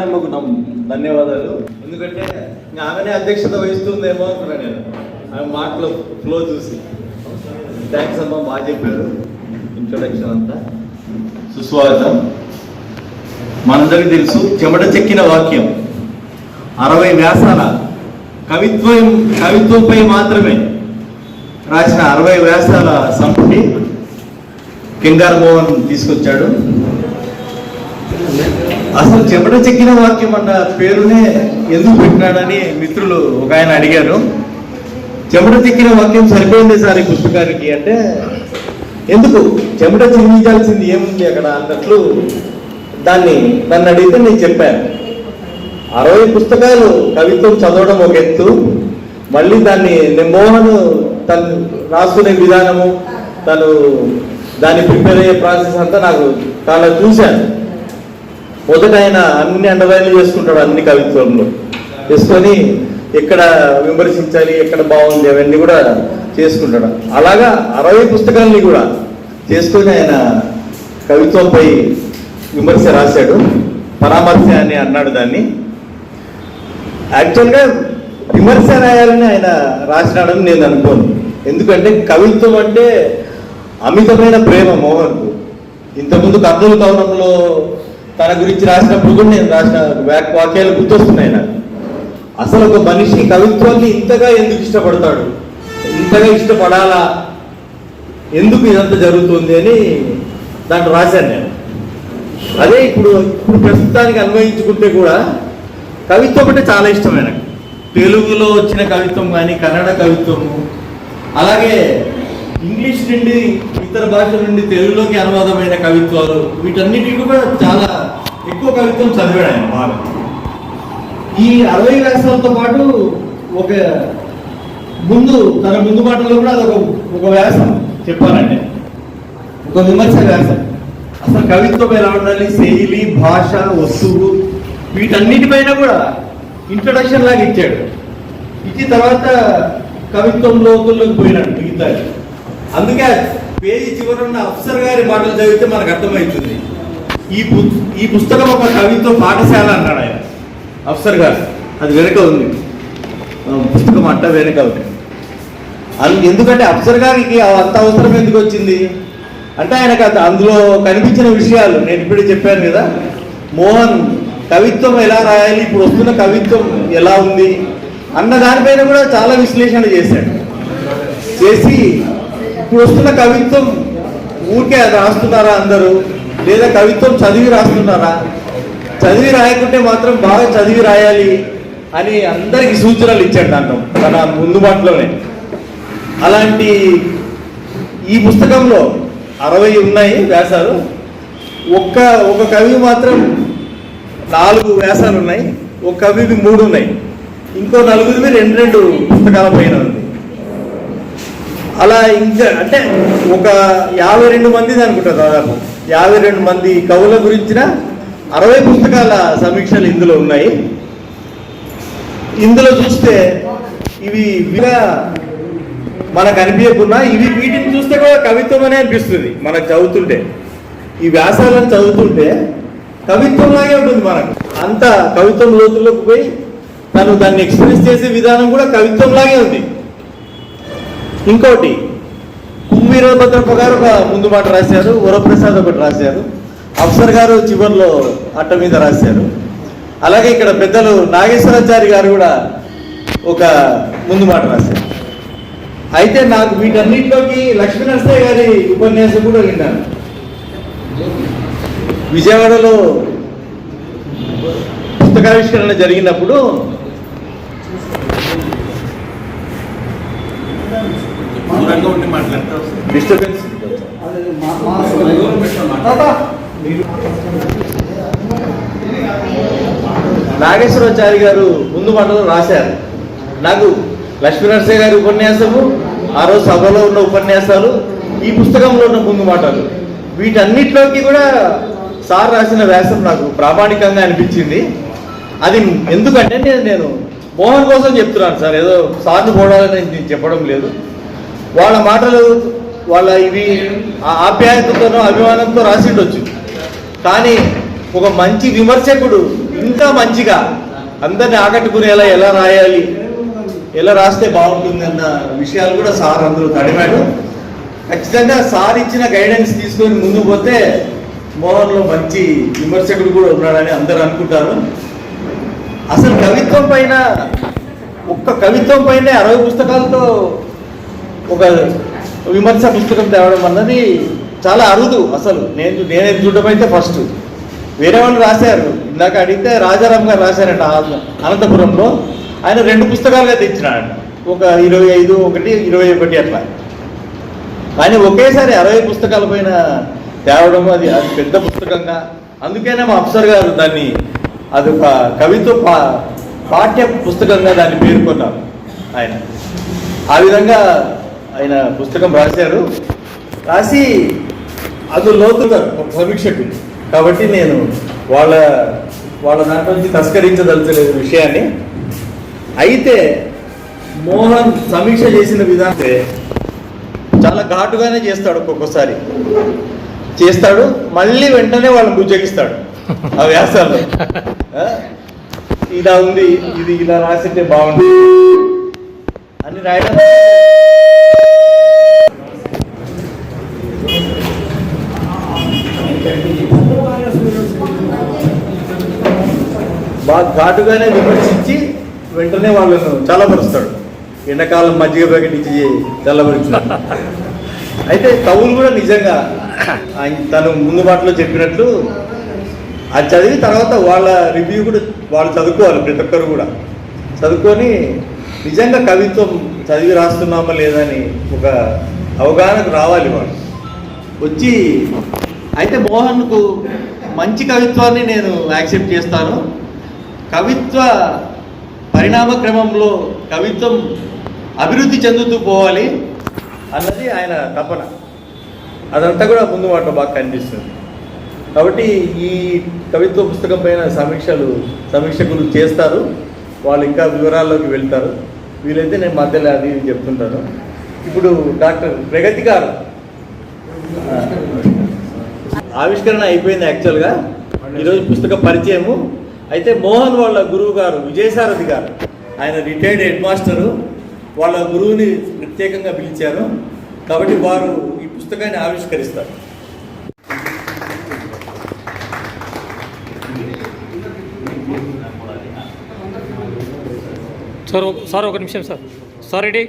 అక్కకు ధన్యవాదాలు. ఎందుకంటే ఇంకా ఆమెనే అధ్యక్షత వహిస్తుందేమో అనుకున్నా నేను. ఆమె మాటలు ఫ్లో చూసి. థ్యాంక్స్ అమ్మా బాగా చెప్పారు. ఇంట్రొడక్షన్ అంతా. సుస్వాగతం. మనందరికీ తెలుసు చెమట చెక్కిన వాక్యం. అరవై వ్యాసాల కవిత్వం కవిత్వంపై మాత్రమే రాసిన అరవై వ్యాసాల సంపుటి కింగార్ మోహన్ తీసుకొచ్చాడు. అసలు చెమట చెక్కిన వాక్యం అన్న పేరునే ఎందుకు పెట్టినాడని మిత్రులు ఒక ఆయన అడిగారు. చెమట చెక్కిన వాక్యం సరిపోయింది సార్ ఈ పుస్తకానికి అంటే ఎందుకు? చెమట చిందించాల్సింది ఏముంది అక్కడ అన్నట్లు దాన్ని నన్ను అడిగితే నేను చెప్పాను. అరవై పుస్తకాలు కవిత్వం చదవడం ఒక ఎత్తు మళ్ళీ దాన్ని నేను మోహన్ తను రాసుకునే విధానము తను దాన్ని ప్రిపేర్ అయ్యే ప్రాసెస్ అంతా నాకు చాలా చూశాను. మొదట ఆయన అన్ని అండర్లైన్లు చేసుకుంటాడు అన్ని కవిత్వంలో. చేసుకొని ఎక్కడ విమర్శించాలి ఎక్కడ బాగుంది అవన్నీ కూడా చేసుకుంటాడు. అలాగా అరవై పుస్తకాలని కూడా చేసుకొని ఆయన కవిత్వంపై విమర్శ రాశాడు. పరామర్శ అని అన్నాడు దాన్ని. యాక్చువల్గా విమర్శ రాయాలని ఆయన రాసినాడని నేను అనుకోను. ఎందుకంటే కవిత్వం అంటే అమితమైన ప్రేమ మోహన్కు. ఇంతకుముందు కర్నూలు కవనంలో తన గురించి రాసినప్పుడు కూడా నేను రాసిన వాక్- వాక్యాలు గుర్తొస్తున్నాయి నాకు. అసలు ఒక మనిషి కవిత్వాన్ని ఇంతగా ఎందుకు ఇష్టపడతాడు? ఇంతగా ఇష్టపడాలా? ఎందుకు ఇదంతా జరుగుతుంది అని దాంట్లో రాశాను నేను. అదే ఇప్పుడు ఇప్పుడు ప్రస్తుతానికి అన్వయించుకుంటే కూడా కవిత్వం అంటే చాలా ఇష్టం నాకు. తెలుగులో వచ్చిన కవిత్వం కానీ కన్నడ కవిత్వము అలాగే ఇంగ్లీష్ నుండి ఇతర భాషల నుండి తెలుగులోకి అనువాదమైన కవిత్వాలు వీటన్నిటికీ కూడా చాలా ఎక్కువ కవిత్వం చదివాడు ఆయన బాగా. ఈ అరవై వ్యాసాలతో పాటు ఒక ముందు తన ముందు మాటలో కూడా అదొక ఒక వ్యాసం చెప్పాలంటే. ఒక విమర్శ వ్యాసం. అసలు కవిత్వం ఎలా ఉండాలి? శైలి భాష వస్తువు వీటన్నిటిపైన కూడా ఇంట్రొడక్షన్ లాగా ఇచ్చాడు. ఇచ్చిన తర్వాత కవిత్వం లోతుల్లోకి పోయినాడు మిగతా అందుకే పేజీ చివరన్న అఫ్సర్ గారి మాటలు చదివితే మనకు అర్థమవుతుంది. ఈ పు- ఈ పుస్తకం ఒక కవిత్వ పాఠశాల అన్నాడు ఆయన. అఫ్సర్ గారు అది వెనుక ఉంది. పుస్తకం అట్ట వెనుక ఉంది. అది ఎందుకంటే అఫ్సర్ గారికి అంత అవసరం ఎందుకు వచ్చింది? అంటే ఆయనకు అందులో కనిపించిన విషయాలు నేను ఇప్పుడే చెప్పాను కదా. మోహన్ కవిత్వం ఎలా రాయాలి? ఇప్పుడు వస్తున్న కవిత్వం ఎలా ఉంది? అన్న దానిపైన కూడా చాలా విశ్లేషణ చేశాడు. చేసి ఇప్పుడు వస్తున్న కవిత్వం ఊరికే రాస్తున్నారా అందరూ? లేదా కవిత్వం చదివి రాస్తున్నారా? చదివి రాయకుంటే మాత్రం బాగా చదివి రాయాలి అని అందరికి సూచనలు ఇచ్చాడు దాంట్లో తన ముందు మాటలోనే. అలాంటి ఈ పుస్తకంలో అరవై ఉన్నాయి వ్యాసాలు. ఒక్క ఒక కవి మాత్రం నాలుగు వ్యాసాలు ఉన్నాయి. ఒక కవివి మూడు ఉన్నాయి. ఇంకో నలుగురివి రెండు రెండు పుస్తకాల పైన ఉంది. అలా ఇంకా అంటే ఒక యాభై రెండు మంది అనుకుంటా దాదాపు. యాభై రెండు మంది కవుల గురించిన అరవై పుస్తకాల సమీక్షలు ఇందులో ఉన్నాయి. ఇందులో చూస్తే ఇవి మనకు అనిపించకున్నా ఇవి వీటిని చూస్తే కూడా కవిత్వం అనే అనిపిస్తుంది మనకు చదువుతుంటే. ఈ వ్యాసాలను చదువుతుంటే కవిత్వం లాగే ఉంటుంది మనకు. అంత కవిత్వం లోతుల్లోకి పోయి తను దాన్ని ఎక్స్ప్రెస్ చేసే విధానం కూడా కవిత్వం లాగే ఉంది. ఇంకోటి కుమ్మీరభద్రప్ప గారు ఒక ముందు మాట రాశారు వరప్రసాద్ ఒకటి రాశారు. అఫ్సర్ గారు చివరిలో అట్ట మీద రాశారు. అలాగే ఇక్కడ పెద్దలు నాగేశ్వరాచారి గారు కూడా ఒక ముందు మాట రాశారు. అయితే నాకు వీటన్నిటిలోకి లక్ష్మీ నరసయ్య గారి ఉపన్యాసం కూడా విన్నాను. విజయవాడలో పుస్తకావిష్కరణ జరిగినప్పుడు దూరంగా ఉండి మాట్లాడితే డిస్టర్బెన్స్ నాగేశ్వరాచారి గారు ముందు మాటలు రాశారు. నాకు లక్ష్మీనరసయ్య గారి ఉపన్యాసము ఆ రోజు సభలో ఉన్న ఉపన్యాసాలు ఈ పుస్తకంలో ఉన్న ముందు మాటలు. వీటన్నిటిలోకి కూడా సార్ రాసిన వ్యాసం నాకు ప్రామాణికంగా అనిపించింది. అది ఎందుకంటే నేను నేను మోహన్ కోసం చెప్తున్నాను సార్. ఏదో సార్ని పోవడాలని నేను చెప్పడం లేదు. వాళ్ళ మాటలు వాళ్ళ ఇవి ఆ ఆప్యాయతతోనో అభిమానంతో రాసిండొచ్చు. కానీ ఒక మంచి విమర్శకుడు ఇంకా మంచిగా అందరిని ఆకట్టుకునేలా ఎలా రాయాలి ఎలా రాస్తే బాగుంటుంది అన్న విషయాలు కూడా సార్ అందరూ తడిపాడు ఖచ్చితంగా సార్ ఇచ్చిన గైడెన్స్ తీసుకొని ముందుకు పోతే మోహన్లో మంచి విమర్శకుడు కూడా ఉన్నాడని అందరూ అనుకుంటారు. అసలు కవిత్వం పైన ఒక్క కవిత్వం పైనే అరవై పుస్తకాలతో ఒక విమర్శ పుస్తకం తేవడం అన్నది చాలా అరుదు అసలు. నేను నేనే చూడడం అయితే ఫస్ట్ వేరే వాళ్ళు రాశారు. ఇందాక అడిగితే రాజారాం గారు రాశారంట అనంతపురంలో. ఆయన రెండు పుస్తకాలుగా తెచ్చినాడు. ఒక ఇరవై ఐదు ఒకటి ఇరవై ఒకటి అట్లా. ఆయన ఒకేసారి అరవై పుస్తకాల పైన తేవడం అది అది పెద్ద పుస్తకంగా. అందుకనే మా అఫ్సర్ గారు దాన్ని అది ఒక కవిత్వ పా పాఠ్య పుస్తకంగా దాన్ని పేర్కొన్నారు ఆయన. ఆ విధంగా ఆయన పుస్తకం రాశారు. రాసి అది లోతుగా ఒక సమీక్షకులు కాబట్టి నేను వాళ్ళ వాళ్ళ దాంట్లో నుంచి తస్కరించదలచలేదు విషయాన్ని. అయితే మోహన్ సమీక్ష చేసిన విధానం చాలా ఘాటుగానే చేస్తాడు ఒక్కొక్కసారి. చేస్తాడు మళ్ళీ వెంటనే వాళ్ళని బుజ్జగిస్తాడు ఆ వ్యాసాల్లో. ఇలా ఉంది ఇది ఇలా రాసింటే బాగుంది అని రాయడం బాగా ఘాటుగానే విమర్శించి వెంటనే వాళ్ళను చల్లబరుస్తాడు. ఎండాకాలం మజ్జిగ ప్యాకెట్ ఇచ్చి చల్లబరుస్తాడు అయితే కవులు కూడా నిజంగా ఆయన తను ముందు మాటలో చెప్పినట్లు అది చదివి తర్వాత వాళ్ళ రివ్యూ కూడా వాళ్ళు చదువుకోవాలి ప్రతి ఒక్కరు కూడా. చదువుకొని నిజంగా కవిత్వం చదివి రాస్తున్నామా లేదని ఒక అవగాహనకు రావాలి వాళ్ళు. వచ్చి అయితే మోహన్కు మంచి కవిత్వాన్ని నేను యాక్సెప్ట్ చేస్తాను. కవిత్వ పరిణామ క్రమంలో కవిత్వం అభివృద్ధి చెందుతూ పోవాలి అన్నది ఆయన తపన. అదంతా కూడా ముందు మాట బాగా కనిపిస్తుంది. కాబట్టి ఈ కవిత్వ పుస్తకం పైన సమీక్షలు సమీక్షకులు చేస్తారు. వాళ్ళు ఇంకా వివరాల్లోకి వెళ్తారు. వీలైతే నేను మధ్యలో అది ఇది చెప్తుంటాను. ఇప్పుడు డాక్టర్ ప్రగతి గారు ఆవిష్కరణ అయిపోయింది యాక్చువల్గా. ఈరోజు పుస్తక పరిచయము. అయితే మోహన్ వాళ్ళ గురువు గారు విజయసారథి గారు ఆయన రిటైర్డ్ హెడ్ మాస్టరు. వాళ్ళ గురువుని ప్రత్యేకంగా పిలిచారు. కాబట్టి వారు ఈ పుస్తకాన్ని ఆవిష్కరిస్తారు. సార్ సార్ ఒక నిమిషం సార్. Sir ready?